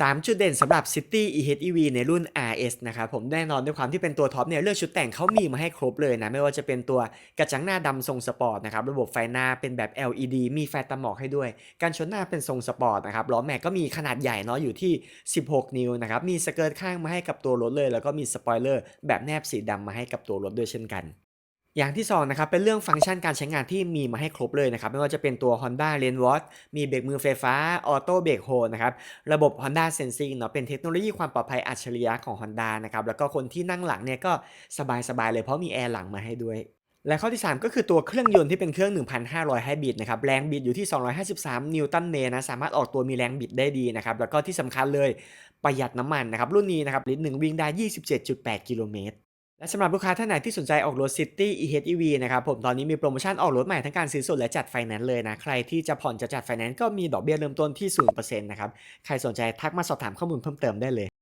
3 จุดเด่นสำหรับ City EHEV ในรุ่น RS นะครับผมแน่นอนด้วยความที่เป็นตัวท็อปเนี่ยเรื่องชุดแต่งเขามีมาให้ครบเลยนะ ไม่ว่าจะเป็นตัวกระจังหน้าดำทรงสปอร์ตนะครับระบบไฟหน้าเป็นแบบ LED มีไฟตาหมอกให้ด้วย การชนหน้าเป็นทรงสปอร์ตนะครับล้อแม็กก็มีขนาดใหญ่เนาะอยู่ที่ 16 นิ้วนะครับมีสเกิร์ตข้างมาให้กับตัวรถเลย แล้วก็มีสปอยเลอร์แบบแนบสีดำมาให้กับตัวรถด้วยเช่นกัน อย่างที่2นะครับเป็นเรื่องฟังก์ชันการใช้งานที่มีมาให้ครบเลยนะครับไม่ว่าจะเป็นตัว Honda r a i n w a t มีเบรกมือไฟฟ้า Auto Brake Hold นะครับระบบ Honda Sensing เนาะเป็นเทคโนโลยีความปลอดภัยอัจฉริยะของ Honda นะครับแล้วก็คนที่นั่งหลังเนี่ยก็สบายๆเลยเพราะมีแอร์หลังมาให้ด้วยและข้อที่ 3 ก็คือตัวเครื่องยนต์ที่เป็นเครื่อง 1,500ไฮบริดนะครับแรงบิดอยู่ที่ 253 นิวตันเมตรนะสามารถออกตัวมีแรงบิดได้ดีนะครับแล้วก็ที่สำคัญเลยประหยัดน้ำมันนะครับรุ่นนี้นะครับลิตรหนึ่งวิ่งได้ 27.8 กิโลเมตร และสำหรับลูกค้าท่านไหนที่สนใจออกรถ City EHEV นะครับผมตอนนี้มีโปรโมชั่นออกรถใหม่ทั้งการซื้อสดและจัดไฟแนนซ์เลยนะใครที่จะผ่อนจะจัดไฟแนนซ์ก็มีดอกเบี้ยเริ่มต้นที่0%นะครับใครสนใจทักมาสอบถามข้อมูลเพิ่มเติมได้เลย